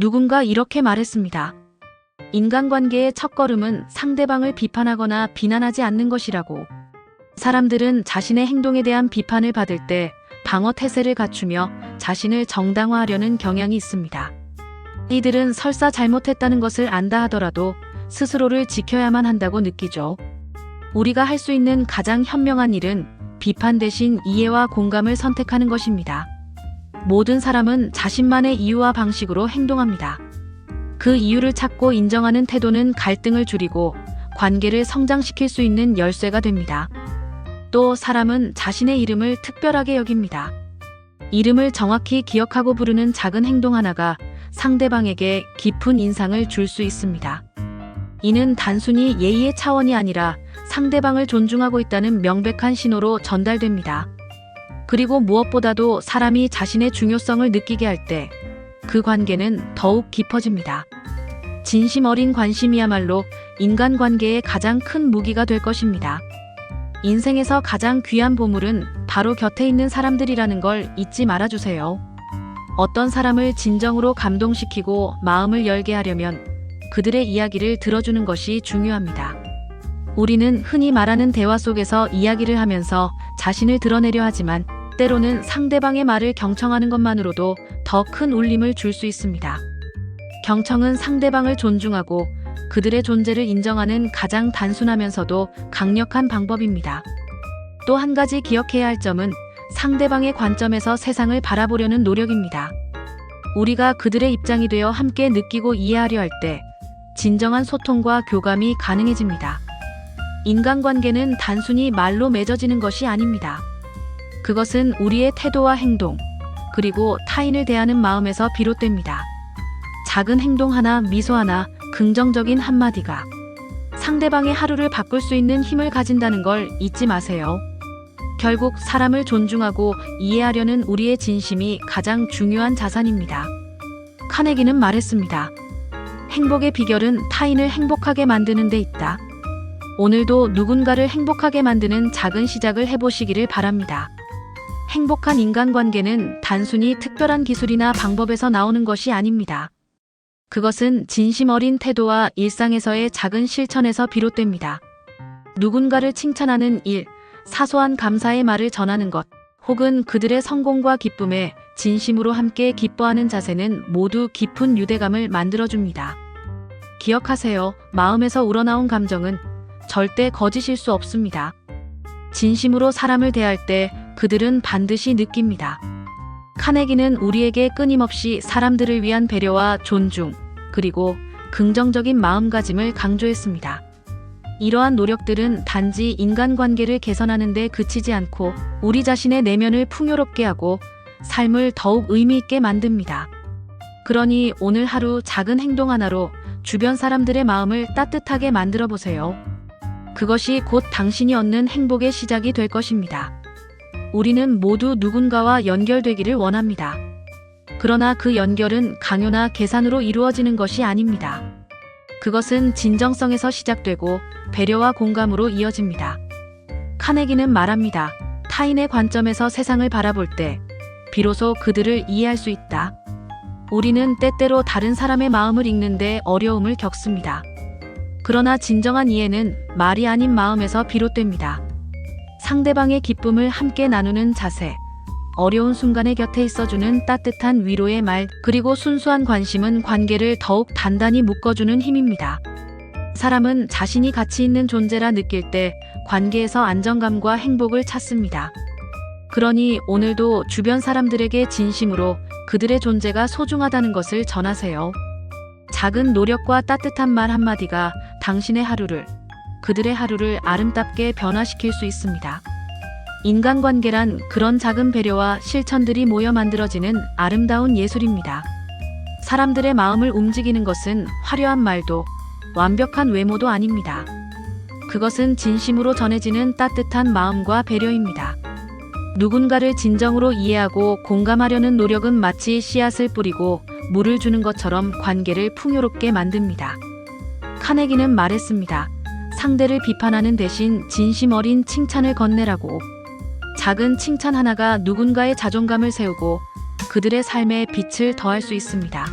누군가 이렇게 말했습니다. 인간관계의 첫걸음은 상대방을 비판하거나 비난하지 않는 것이라고. 사람들은 자신의 행동에 대한 비판을 받을 때 방어 태세를 갖추며 자신을 정당화하려는 경향이 있습니다. 이들은 설사 잘못했다는 것을 안다 하더라도 스스로를 지켜야만 한다고 느끼죠. 우리가 할 수 있는 가장 현명한 일은 비판 대신 이해와 공감을 선택하는 것입니다. 모든 사람은 자신만의 이유와 방식으로 행동합니다. 그 이유를 찾고 인정하는 태도는 갈등을 줄이고 관계를 성장시킬 수 있는 열쇠가 됩니다. 또 사람은 자신의 이름을 특별하게 여깁니다. 이름을 정확히 기억하고 부르는 작은 행동 하나가 상대방에게 깊은 인상을 줄 수 있습니다. 이는 단순히 예의의 차원이 아니라 상대방을 존중하고 있다는 명백한 신호로 전달됩니다. 그리고 무엇보다도 사람이 자신의 중요성을 느끼게 할 때 그 관계는 더욱 깊어집니다. 진심 어린 관심이야말로 인간관계의 가장 큰 무기가 될 것입니다. 인생에서 가장 귀한 보물은 바로 곁에 있는 사람들이라는 걸 잊지 말아주세요. 어떤 사람을 진정으로 감동시키고 마음을 열게 하려면 그들의 이야기를 들어주는 것이 중요합니다. 우리는 흔히 말하는 대화 속에서 이야기를 하면서 자신을 드러내려 하지만 때로는 상대방의 말을 경청하는 것만으로도 더 큰 울림을 줄 수 있습니다. 경청은 상대방을 존중하고 그들의 존재를 인정하는 가장 단순하면서도 강력한 방법입니다. 또 한 가지 기억해야 할 점은 상대방의 관점에서 세상을 바라보려는 노력입니다. 우리가 그들의 입장이 되어 함께 느끼고 이해하려 할 때 진정한 소통과 교감이 가능해집니다. 인간관계는 단순히 말로 맺어지는 것이 아닙니다. 그것은 우리의 태도와 행동, 그리고 타인을 대하는 마음에서 비롯됩니다. 작은 행동 하나, 미소 하나, 긍정적인 한마디가 상대방의 하루를 바꿀 수 있는 힘을 가진다는 걸 잊지 마세요. 결국 사람을 존중하고 이해하려는 우리의 진심이 가장 중요한 자산입니다. 카네기는 말했습니다. 행복의 비결은 타인을 행복하게 만드는 데 있다. 오늘도 누군가를 행복하게 만드는 작은 시작을 해보시기를 바랍니다. 행복한 인간관계는 단순히 특별한 기술이나 방법에서 나오는 것이 아닙니다. 그것은 진심 어린 태도와 일상에서의 작은 실천에서 비롯됩니다. 누군가를 칭찬하는 일, 사소한 감사의 말을 전하는 것, 혹은 그들의 성공과 기쁨에 진심으로 함께 기뻐하는 자세는 모두 깊은 유대감을 만들어줍니다. 기억하세요. 마음에서 우러나온 감정은 절대 거짓일 수 없습니다. 진심으로 사람을 대할 때 그들은 반드시 느낍니다. 카네기는 우리에게 끊임없이 사람들을 위한 배려와 존중, 그리고 긍정적인 마음가짐을 강조했습니다. 이러한 노력들은 단지 인간관계를 개선하는 데 그치지 않고 우리 자신의 내면을 풍요롭게 하고 삶을 더욱 의미 있게 만듭니다. 그러니 오늘 하루 작은 행동 하나로 주변 사람들의 마음을 따뜻하게 만들어 보세요. 그것이 곧 당신이 얻는 행복의 시작이 될 것입니다. 우리는 모두 누군가와 연결되기를 원합니다. 그러나 그 연결은 강요나 계산으로 이루어지는 것이 아닙니다. 그것은 진정성에서 시작되고 배려와 공감으로 이어집니다. 카네기는 말합니다. 타인의 관점에서 세상을 바라볼 때 비로소 그들을 이해할 수 있다. 우리는 때때로 다른 사람의 마음을 읽는데 어려움을 겪습니다. 그러나 진정한 이해는 말이 아닌 마음에서 비롯됩니다. 상대방의 기쁨을 함께 나누는 자세, 어려운 순간에 곁에 있어주는 따뜻한 위로의 말, 그리고 순수한 관심은 관계를 더욱 단단히 묶어주는 힘입니다. 사람은 자신이 가치 있는 존재라 느낄 때 관계에서 안정감과 행복을 찾습니다. 그러니 오늘도 주변 사람들에게 진심으로 그들의 존재가 소중하다는 것을 전하세요. 작은 노력과 따뜻한 말 한마디가 당신의 하루를, 그들의 하루를 아름답게 변화시킬 수 있습니다. 인간관계란 그런 작은 배려와 실천들이 모여 만들어지는 아름다운 예술입니다. 사람들의 마음을 움직이는 것은 화려한 말도 완벽한 외모도 아닙니다. 그것은 진심으로 전해지는 따뜻한 마음과 배려입니다. 누군가를 진정으로 이해하고 공감하려는 노력은 마치 씨앗을 뿌리고 물을 주는 것처럼 관계를 풍요롭게 만듭니다. 카네기는 말했습니다. 상대를 비판하는 대신 진심 어린 칭찬을 건네라고. 작은 칭찬 하나가 누군가의 자존감을 세우고 그들의 삶에 빛을 더할 수 있습니다.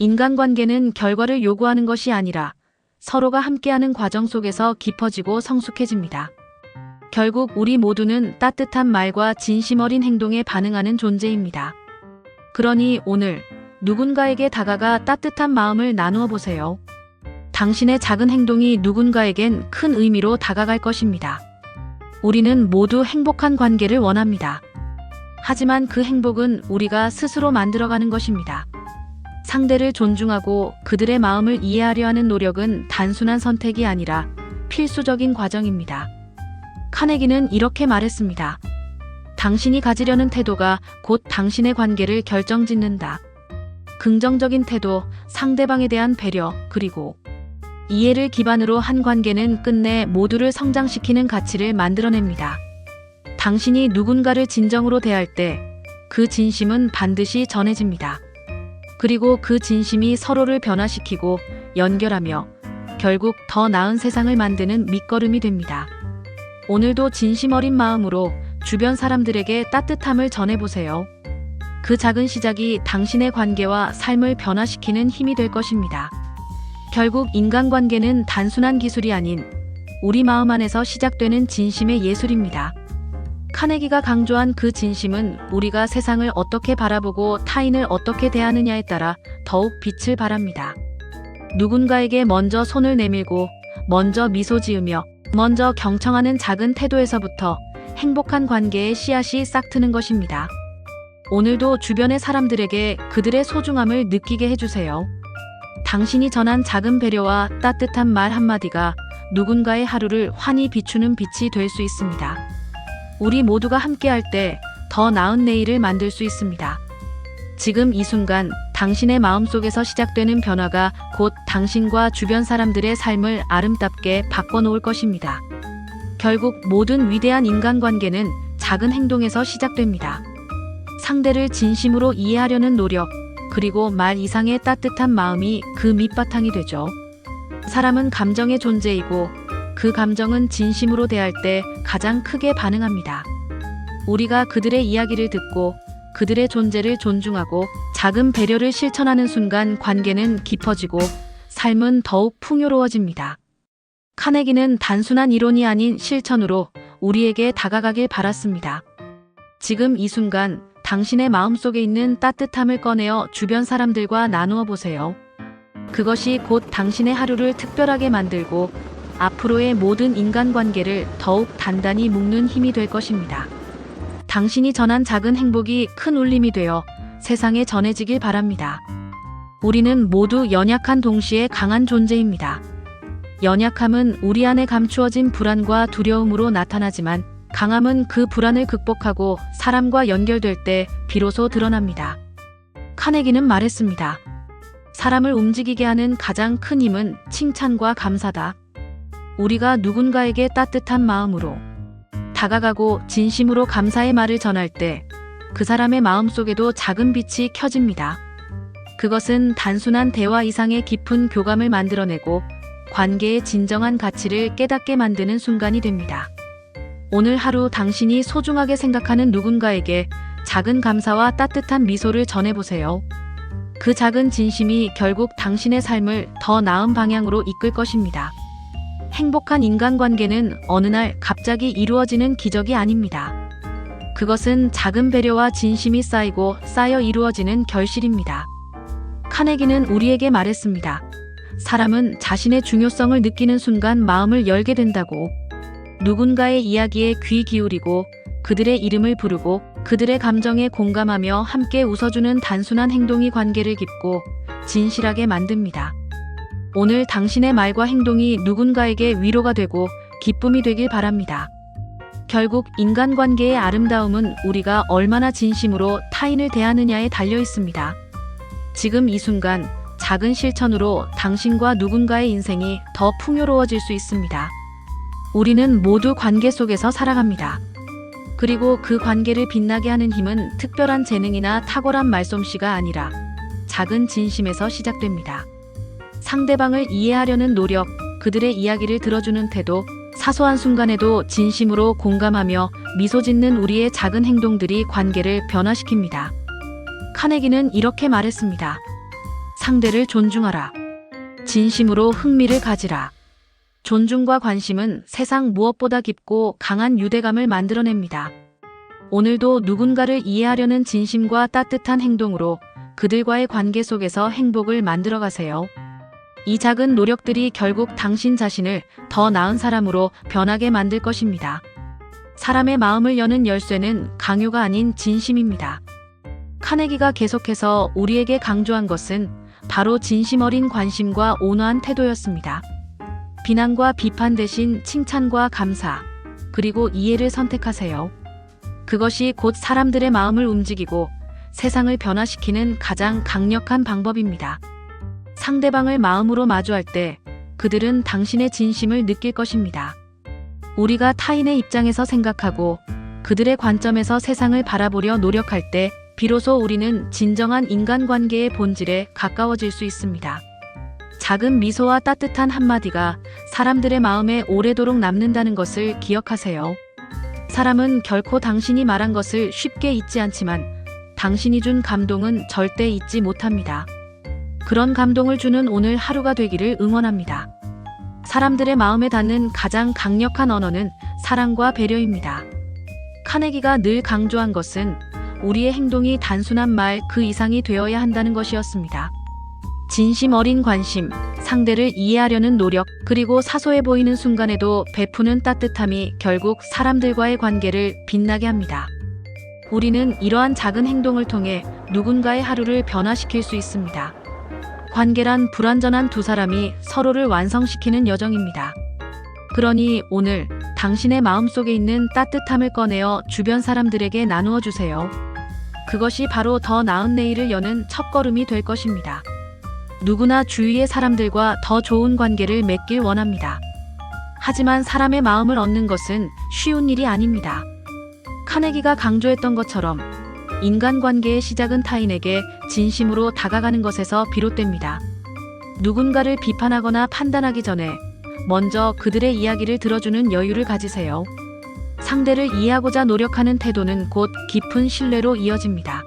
인간관계는 결과를 요구하는 것이 아니라 서로가 함께하는 과정 속에서 깊어지고 성숙해집니다. 결국 우리 모두는 따뜻한 말과 진심 어린 행동에 반응하는 존재입니다. 그러니 오늘 누군가에게 다가가 따뜻한 마음을 나누어 보세요. 당신의 작은 행동이 누군가에겐 큰 의미로 다가갈 것입니다. 우리는 모두 행복한 관계를 원합니다. 하지만 그 행복은 우리가 스스로 만들어가는 것입니다. 상대를 존중하고 그들의 마음을 이해하려 하는 노력은 단순한 선택이 아니라 필수적인 과정입니다. 카네기는 이렇게 말했습니다. 당신이 가지려는 태도가 곧 당신의 관계를 결정짓는다. 긍정적인 태도, 상대방에 대한 배려, 그리고 이해를 기반으로 한 관계는 끝내 모두를 성장시키는 가치를 만들어냅니다. 당신이 누군가를 진정으로 대할 때 그 진심은 반드시 전해집니다. 그리고 그 진심이 서로를 변화시키고 연결하며 결국 더 나은 세상을 만드는 밑거름이 됩니다. 오늘도 진심 어린 마음으로 주변 사람들에게 따뜻함을 전해보세요. 그 작은 시작이 당신의 관계와 삶을 변화시키는 힘이 될 것입니다. 결국 인간관계는 단순한 기술이 아닌 우리 마음 안에서 시작되는 진심의 예술입니다. 카네기가 강조한 그 진심은 우리가 세상을 어떻게 바라보고 타인을 어떻게 대하느냐에 따라 더욱 빛을 발합니다. 누군가에게 먼저 손을 내밀고 먼저 미소 지으며 먼저 경청하는 작은 태도에서부터 행복한 관계의 씨앗이 싹 트는 것입니다. 오늘도 주변의 사람들에게 그들의 소중함을 느끼게 해주세요. 당신이 전한 작은 배려와 따뜻한 말 한마디가 누군가의 하루를 환히 비추는 빛이 될 수 있습니다. 우리 모두가 함께할 때 더 나은 내일을 만들 수 있습니다. 지금 이 순간 당신의 마음속에서 시작되는 변화가 곧 당신과 주변 사람들의 삶을 아름답게 바꿔놓을 것입니다. 결국 모든 위대한 인간관계는 작은 행동에서 시작됩니다. 상대를 진심으로 이해하려는 노력, 그리고 말 이상의 따뜻한 마음이 그 밑바탕이 되죠. 사람은 감정의 존재이고 그 감정은 진심으로 대할 때 가장 크게 반응합니다. 우리가 그들의 이야기를 듣고 그들의 존재를 존중하고 작은 배려를 실천하는 순간 관계는 깊어지고 삶은 더욱 풍요로워집니다. 카네기는 단순한 이론이 아닌 실천으로 우리에게 다가가길 바랐습니다. 지금 이 순간 당신의 마음속에 있는 따뜻함을 꺼내어 주변 사람들과 나누어 보세요. 그것이 곧 당신의 하루를 특별하게 만들고 앞으로의 모든 인간관계를 더욱 단단히 묶는 힘이 될 것입니다. 당신이 전한 작은 행복이 큰 울림이 되어 세상에 전해지길 바랍니다. 우리는 모두 연약한 동시에 강한 존재입니다. 연약함은 우리 안에 감추어진 불안과 두려움으로 나타나지만 강함은 그 불안을 극복하고 사람과 연결될 때 비로소 드러납니다. 카네기는 말했습니다. 사람을 움직이게 하는 가장 큰 힘은 칭찬과 감사다. 우리가 누군가에게 따뜻한 마음으로 다가가고 진심으로 감사의 말을 전할 때 그 사람의 마음 속에도 작은 빛이 켜집니다. 그것은 단순한 대화 이상의 깊은 교감을 만들어내고 관계의 진정한 가치를 깨닫게 만드는 순간이 됩니다. 오늘 하루 당신이 소중하게 생각하는 누군가에게 작은 감사와 따뜻한 미소를 전해보세요. 그 작은 진심이 결국 당신의 삶을 더 나은 방향으로 이끌 것입니다. 행복한 인간관계는 어느 날 갑자기 이루어지는 기적이 아닙니다. 그것은 작은 배려와 진심이 쌓이고 쌓여 이루어지는 결실입니다. 카네기는 우리에게 말했습니다. 사람은 자신의 중요성을 느끼는 순간 마음을 열게 된다고. 누군가의 이야기에 귀 기울이고 그들의 이름을 부르고 그들의 감정에 공감하며 함께 웃어주는 단순한 행동이 관계를 깊고 진실하게 만듭니다. 오늘 당신의 말과 행동이 누군가에게 위로가 되고 기쁨이 되길 바랍니다. 결국 인간관계의 아름다움은 우리가 얼마나 진심으로 타인을 대하느냐에 달려 있습니다. 지금 이 순간 작은 실천으로 당신과 누군가의 인생이 더 풍요로워질 수 있습니다. 우리는 모두 관계 속에서 살아갑니다. 그리고 그 관계를 빛나게 하는 힘은 특별한 재능이나 탁월한 말솜씨가 아니라 작은 진심에서 시작됩니다. 상대방을 이해하려는 노력, 그들의 이야기를 들어주는 태도, 사소한 순간에도 진심으로 공감하며 미소 짓는 우리의 작은 행동들이 관계를 변화시킵니다. 카네기는 이렇게 말했습니다. 상대를 존중하라. 진심으로 흥미를 가지라. 존중과 관심은 세상 무엇보다 깊고 강한 유대감을 만들어냅니다. 오늘도 누군가를 이해하려는 진심과 따뜻한 행동으로 그들과의 관계 속에서 행복을 만들어 가세요. 이 작은 노력들이 결국 당신 자신을 더 나은 사람으로 변하게 만들 것입니다. 사람의 마음을 여는 열쇠는 강요가 아닌 진심입니다. 카네기가 계속해서 우리에게 강조한 것은 바로 진심 어린 관심과 온화한 태도였습니다. 비난과 비판 대신 칭찬과 감사, 그리고 이해를 선택하세요. 그것이 곧 사람들의 마음을 움직이고 세상을 변화시키는 가장 강력한 방법입니다. 상대방을 마음으로 마주할 때 그들은 당신의 진심을 느낄 것입니다. 우리가 타인의 입장에서 생각하고 그들의 관점에서 세상을 바라보려 노력할 때 비로소 우리는 진정한 인간관계의 본질에 가까워질 수 있습니다. 작은 미소와 따뜻한 한마디가 사람들의 마음에 오래도록 남는다는 것을 기억하세요. 사람은 결코 당신이 말한 것을 쉽게 잊지 않지만 당신이 준 감동은 절대 잊지 못합니다. 그런 감동을 주는 오늘 하루가 되기를 응원합니다. 사람들의 마음에 닿는 가장 강력한 언어는 사랑과 배려입니다. 카네기가 늘 강조한 것은 우리의 행동이 단순한 말 그 이상이 되어야 한다는 것이었습니다. 진심 어린 관심, 상대를 이해하려는 노력, 그리고 사소해 보이는 순간에도 베푸는 따뜻함이 결국 사람들과의 관계를 빛나게 합니다. 우리는 이러한 작은 행동을 통해 누군가의 하루를 변화시킬 수 있습니다. 관계란 불완전한 두 사람이 서로를 완성시키는 여정입니다. 그러니 오늘 당신의 마음속에 있는 따뜻함을 꺼내어 주변 사람들에게 나누어 주세요. 그것이 바로 더 나은 내일을 여는 첫걸음이 될 것입니다. 누구나 주위의 사람들과 더 좋은 관계를 맺길 원합니다. 하지만 사람의 마음을 얻는 것은 쉬운 일이 아닙니다. 카네기가 강조했던 것처럼 인간관계의 시작은 타인에게 진심으로 다가가는 것에서 비롯됩니다. 누군가를 비판하거나 판단하기 전에 먼저 그들의 이야기를 들어주는 여유를 가지세요. 상대를 이해하고자 노력하는 태도는 곧 깊은 신뢰로 이어집니다.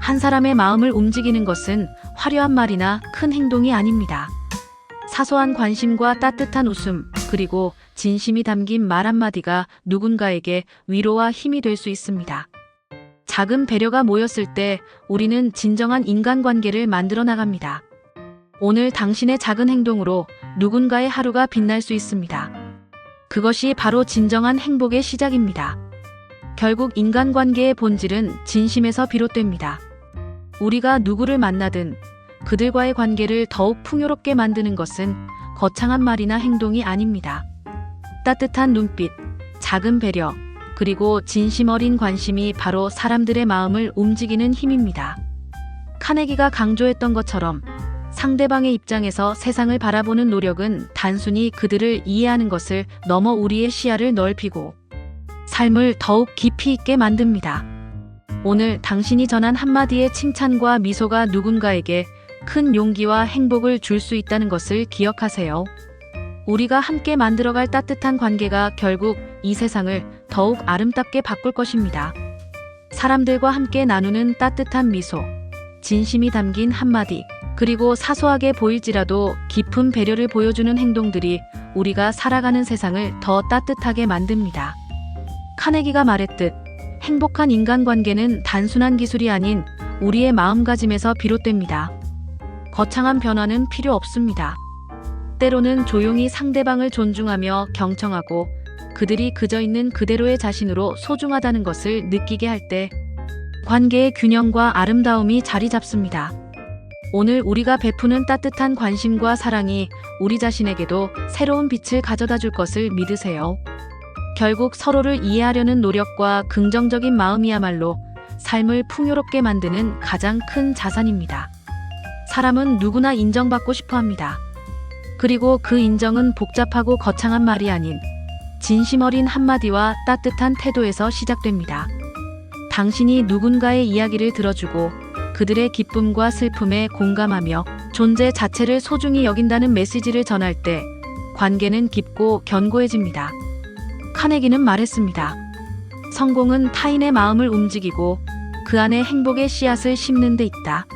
한 사람의 마음을 움직이는 것은 화려한 말이나 큰 행동이 아닙니다. 사소한 관심과 따뜻한 웃음, 그리고 진심이 담긴 말 한마디가 누군가에게 위로와 힘이 될 수 있습니다. 작은 배려가 모였을 때 우리는 진정한 인간관계를 만들어 나갑니다. 오늘 당신의 작은 행동으로 누군가의 하루가 빛날 수 있습니다. 그것이 바로 진정한 행복의 시작입니다. 결국 인간관계의 본질은 진심에서 비롯됩니다. 우리가 누구를 만나든 그들과의 관계를 더욱 풍요롭게 만드는 것은 거창한 말이나 행동이 아닙니다. 따뜻한 눈빛, 작은 배려, 그리고 진심 어린 관심이 바로 사람들의 마음을 움직이는 힘입니다. 카네기가 강조했던 것처럼 상대방의 입장에서 세상을 바라보는 노력은 단순히 그들을 이해하는 것을 넘어 우리의 시야를 넓히고 삶을 더욱 깊이 있게 만듭니다. 오늘 당신이 전한 한마디의 칭찬과 미소가 누군가에게 큰 용기와 행복을 줄 수 있다는 것을 기억하세요. 우리가 함께 만들어갈 따뜻한 관계가 결국 이 세상을 더욱 아름답게 바꿀 것입니다. 사람들과 함께 나누는 따뜻한 미소, 진심이 담긴 한마디, 그리고 사소하게 보일지라도 깊은 배려를 보여주는 행동들이 우리가 살아가는 세상을 더 따뜻하게 만듭니다. 카네기가 말했듯 행복한 인간관계는 단순한 기술이 아닌 우리의 마음가짐에서 비롯됩니다. 거창한 변화는 필요 없습니다. 때로는 조용히 상대방을 존중하며 경청하고 그들이 그저 있는 그대로의 자신으로 소중하다는 것을 느끼게 할 때 관계의 균형과 아름다움이 자리 잡습니다. 오늘 우리가 베푸는 따뜻한 관심과 사랑이 우리 자신에게도 새로운 빛을 가져다 줄 것을 믿으세요. 결국 서로를 이해하려는 노력과 긍정적인 마음이야말로 삶을 풍요롭게 만드는 가장 큰 자산입니다. 사람은 누구나 인정받고 싶어 합니다. 그리고 그 인정은 복잡하고 거창한 말이 아닌 진심 어린 한마디와 따뜻한 태도에서 시작됩니다. 당신이 누군가의 이야기를 들어주고 그들의 기쁨과 슬픔에 공감하며 존재 자체를 소중히 여긴다는 메시지를 전할 때 관계는 깊고 견고해집니다. 카네기는 말했습니다. 성공은 타인의 마음을 움직이고 그 안에 행복의 씨앗을 심는 데 있다.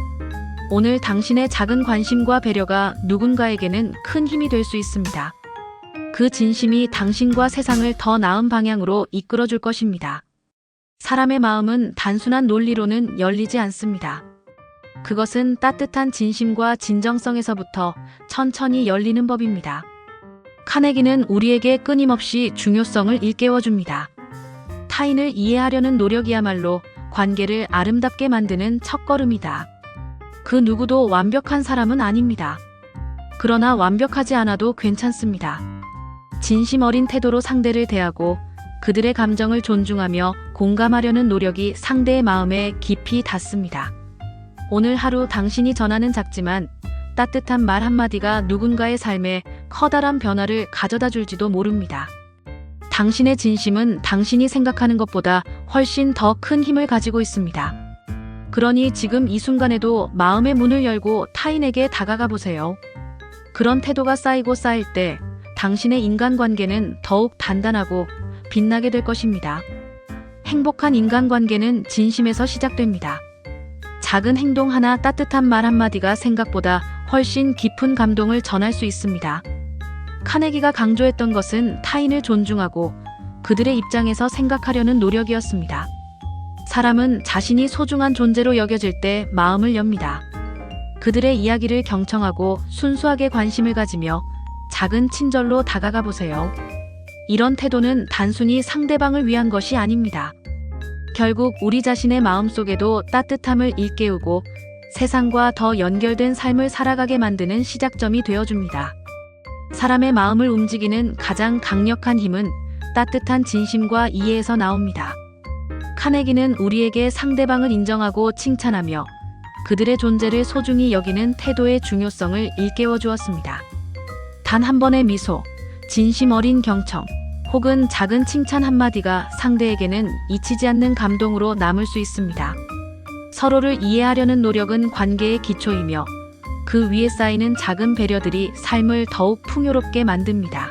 오늘 당신의 작은 관심과 배려가 누군가에게는 큰 힘이 될 수 있습니다. 그 진심이 당신과 세상을 더 나은 방향으로 이끌어 줄 것입니다. 사람의 마음은 단순한 논리로는 열리지 않습니다. 그것은 따뜻한 진심과 진정성에서부터 천천히 열리는 법입니다. 카네기는 우리에게 끊임없이 중요성을 일깨워 줍니다. 타인을 이해하려는 노력이야말로 관계를 아름답게 만드는 첫걸음이다. 그 누구도 완벽한 사람은 아닙니다. 그러나 완벽하지 않아도 괜찮습니다. 진심 어린 태도로 상대를 대하고 그들의 감정을 존중하며 공감하려는 노력이 상대의 마음에 깊이 닿습니다. 오늘 하루 당신이 전하는 작지만 따뜻한 말 한마디가 누군가의 삶에 커다란 변화를 가져다 줄지도 모릅니다. 당신의 진심은 당신이 생각하는 것보다 훨씬 더 큰 힘을 가지고 있습니다. 그러니 지금 이 순간에도 마음의 문을 열고 타인에게 다가가 보세요. 그런 태도가 쌓이고 쌓일 때 당신의 인간관계는 더욱 단단하고 빛나게 될 것입니다. 행복한 인간관계는 진심에서 시작됩니다. 작은 행동 하나 따뜻한 말 한마디가 생각보다 훨씬 깊은 감동을 전할 수 있습니다. 카네기가 강조했던 것은 타인을 존중하고 그들의 입장에서 생각하려는 노력이었습니다. 사람은 자신이 소중한 존재로 여겨질 때 마음을 엽니다. 그들의 이야기를 경청하고 순수하게 관심을 가지며 작은 친절로 다가가 보세요. 이런 태도는 단순히 상대방을 위한 것이 아닙니다. 결국 우리 자신의 마음 속에도 따뜻함을 일깨우고 세상과 더 연결된 삶을 살아가게 만드는 시작점이 되어줍니다. 사람의 마음을 움직이는 가장 강력한 힘은 따뜻한 진심과 이해에서 나옵니다. 카네기는 우리에게 상대방을 인정하고 칭찬하며 그들의 존재를 소중히 여기는 태도의 중요성을 일깨워 주었습니다. 단 한 번의 미소, 진심 어린 경청, 혹은 작은 칭찬 한마디가 상대에게는 잊히지 않는 감동으로 남을 수 있습니다. 서로를 이해하려는 노력은 관계의 기초이며 그 위에 쌓이는 작은 배려들이 삶을 더욱 풍요롭게 만듭니다.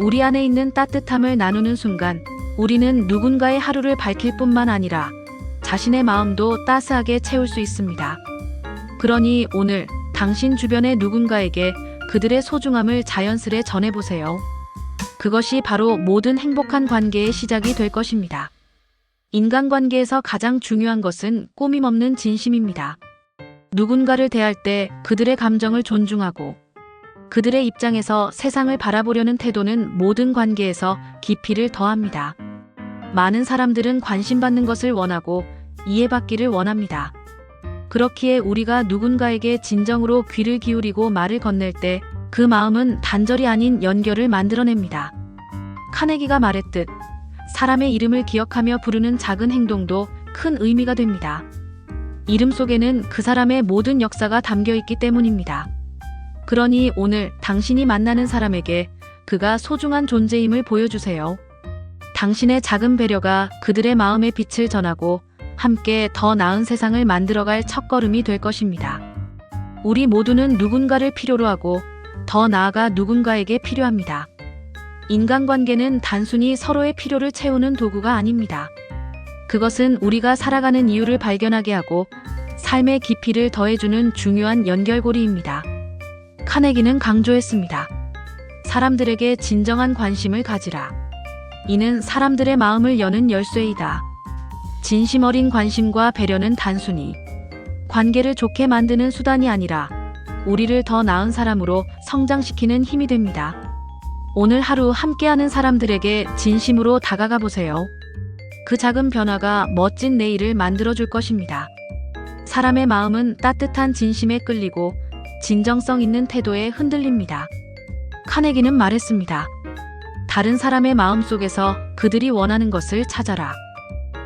우리 안에 있는 따뜻함을 나누는 순간 우리는 누군가의 하루를 밝힐 뿐만 아니라 자신의 마음도 따스하게 채울 수 있습니다. 그러니 오늘 당신 주변의 누군가에게 그들의 소중함을 자연스레 전해보세요. 그것이 바로 모든 행복한 관계의 시작이 될 것입니다. 인간관계에서 가장 중요한 것은 꾸밈 없는 진심입니다. 누군가를 대할 때 그들의 감정을 존중하고 그들의 입장에서 세상을 바라보려는 태도는 모든 관계에서 깊이를 더합니다. 많은 사람들은 관심받는 것을 원하고 이해받기를 원합니다. 그렇기에 우리가 누군가에게 진정으로 귀를 기울이고 말을 건넬 때 그 마음은 단절이 아닌 연결을 만들어냅니다. 카네기가 말했듯 사람의 이름을 기억하며 부르는 작은 행동도 큰 의미가 됩니다. 이름 속에는 그 사람의 모든 역사가 담겨 있기 때문입니다. 그러니 오늘 당신이 만나는 사람에게 그가 소중한 존재임을 보여주세요. 당신의 작은 배려가 그들의 마음의 빛을 전하고 함께 더 나은 세상을 만들어갈 첫걸음이 될 것입니다. 우리 모두는 누군가를 필요로 하고 더 나아가 누군가에게 필요합니다. 인간관계는 단순히 서로의 필요를 채우는 도구가 아닙니다. 그것은 우리가 살아가는 이유를 발견하게 하고 삶의 깊이를 더해주는 중요한 연결고리입니다. 카네기는 강조했습니다. 사람들에게 진정한 관심을 가지라. 이는 사람들의 마음을 여는 열쇠이다. 진심 어린 관심과 배려는 단순히 관계를 좋게 만드는 수단이 아니라 우리를 더 나은 사람으로 성장시키는 힘이 됩니다. 오늘 하루 함께하는 사람들에게 진심으로 다가가 보세요. 그 작은 변화가 멋진 내일을 만들어 줄 것입니다. 사람의 마음은 따뜻한 진심에 끌리고 진정성 있는 태도에 흔들립니다. 카네기는 말했습니다. 다른 사람의 마음 속에서 그들이 원하는 것을 찾아라.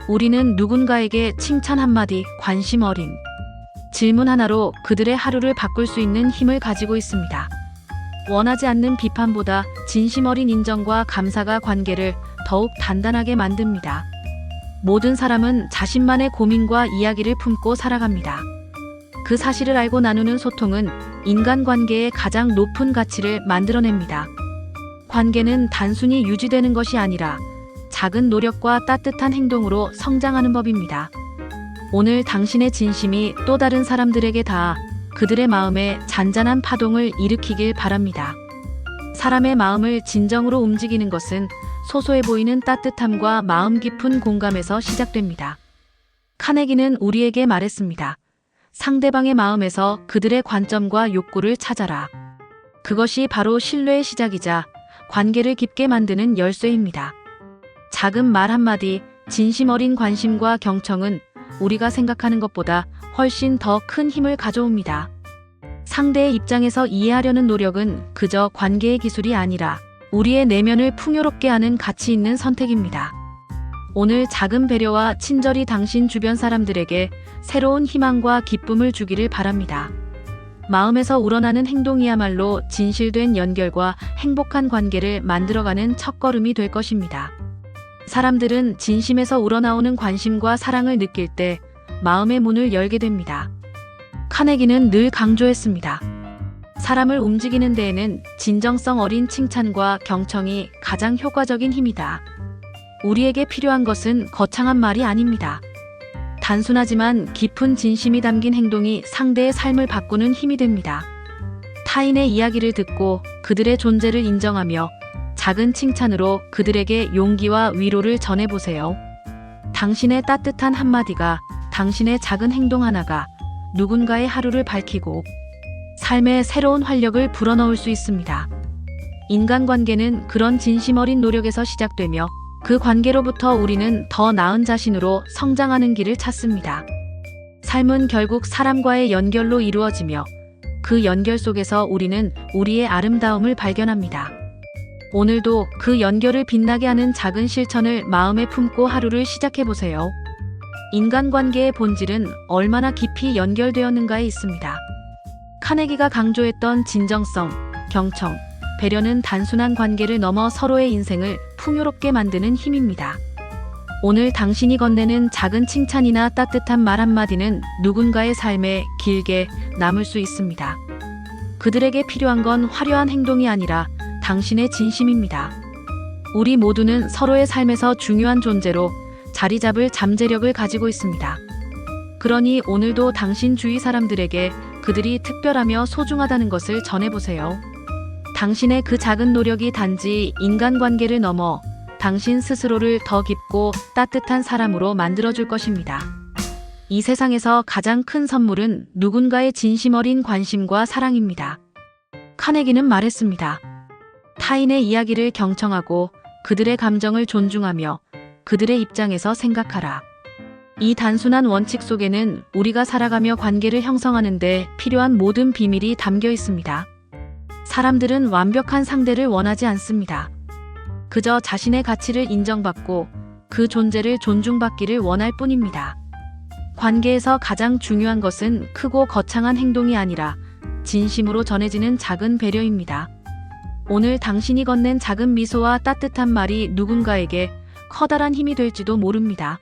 우리는 누군가에게 칭찬 한마디, 관심 어린 질문 하나로 그들의 하루를 바꿀 수 있는 힘을 가지고 있습니다. 원하지 않는 비판보다 진심 어린 인정과 감사가 관계를 더욱 단단하게 만듭니다. 모든 사람은 자신만의 고민과 이야기를 품고 살아갑니다. 그 사실을 알고 나누는 소통은 인간관계의 가장 높은 가치를 만들어냅니다. 관계는 단순히 유지되는 것이 아니라 작은 노력과 따뜻한 행동으로 성장하는 법입니다. 오늘 당신의 진심이 또 다른 사람들에게 닿아 그들의 마음에 잔잔한 파동을 일으키길 바랍니다. 사람의 마음을 진정으로 움직이는 것은 소소해 보이는 따뜻함과 마음 깊은 공감에서 시작됩니다. 카네기는 우리에게 말했습니다. 상대방의 마음에서 그들의 관점과 욕구를 찾아라. 그것이 바로 신뢰의 시작이자 관계를 깊게 만드는 열쇠입니다. 작은 말 한마디, 진심 어린 관심과 경청은 우리가 생각하는 것보다 훨씬 더 큰 힘을 가져옵니다. 상대의 입장에서 이해하려는 노력은 그저 관계의 기술이 아니라 우리의 내면을 풍요롭게 하는 가치 있는 선택입니다. 오늘 작은 배려와 친절이 당신 주변 사람들에게 새로운 희망과 기쁨을 주기를 바랍니다. 마음에서 우러나는 행동이야말로 진실된 연결과 행복한 관계를 만들어가는 첫걸음이 될 것입니다. 사람들은 진심에서 우러나오는 관심과 사랑을 느낄 때 마음의 문을 열게 됩니다. 카네기는 늘 강조했습니다. 사람을 움직이는 데에는 진정성 어린 칭찬과 경청이 가장 효과적인 힘이다. 우리에게 필요한 것은 거창한 말이 아닙니다. 단순하지만 깊은 진심이 담긴 행동이 상대의 삶을 바꾸는 힘이 됩니다. 타인의 이야기를 듣고 그들의 존재를 인정하며 작은 칭찬으로 그들에게 용기와 위로를 전해보세요. 당신의 따뜻한 한마디가 당신의 작은 행동 하나가 누군가의 하루를 밝히고 삶에 새로운 활력을 불어넣을 수 있습니다. 인간관계는 그런 진심 어린 노력에서 시작되며 그 관계로부터 우리는 더 나은 자신으로 성장하는 길을 찾습니다. 삶은 결국 사람과의 연결로 이루어지며 그 연결 속에서 우리는 우리의 아름다움을 발견합니다. 오늘도 그 연결을 빛나게 하는 작은 실천을 마음에 품고 하루를 시작해 보세요. 인간관계의 본질은 얼마나 깊이 연결되었는가에 있습니다. 카네기가 강조했던 진정성, 경청, 배려는 단순한 관계를 넘어 서로의 인생을 풍요롭게 만드는 힘입니다. 오늘 당신이 건네는 작은 칭찬이나 따뜻한 말 한마디는 누군가의 삶에 길게 남을 수 있습니다. 그들에게 필요한 건 화려한 행동이 아니라 당신의 진심입니다. 우리 모두는 서로의 삶에서 중요한 존재로 자리 잡을 잠재력을 가지고 있습니다. 그러니 오늘도 당신 주위 사람들에게 그들이 특별하며 소중하다는 것을 전해보세요. 당신의 그 작은 노력이 단지 인간관계를 넘어 당신 스스로를 더 깊고 따뜻한 사람으로 만들어줄 것입니다. 이 세상에서 가장 큰 선물은 누군가의 진심 어린 관심과 사랑입니다. 카네기는 말했습니다. 타인의 이야기를 경청하고 그들의 감정을 존중하며 그들의 입장에서 생각하라. 이 단순한 원칙 속에는 우리가 살아가며 관계를 형성하는데 필요한 모든 비밀이 담겨 있습니다. 사람들은 완벽한 상대를 원하지 않습니다. 그저 자신의 가치를 인정받고 그 존재를 존중받기를 원할 뿐입니다. 관계에서 가장 중요한 것은 크고 거창한 행동이 아니라 진심으로 전해지는 작은 배려입니다. 오늘 당신이 건넨 작은 미소와 따뜻한 말이 누군가에게 커다란 힘이 될지도 모릅니다.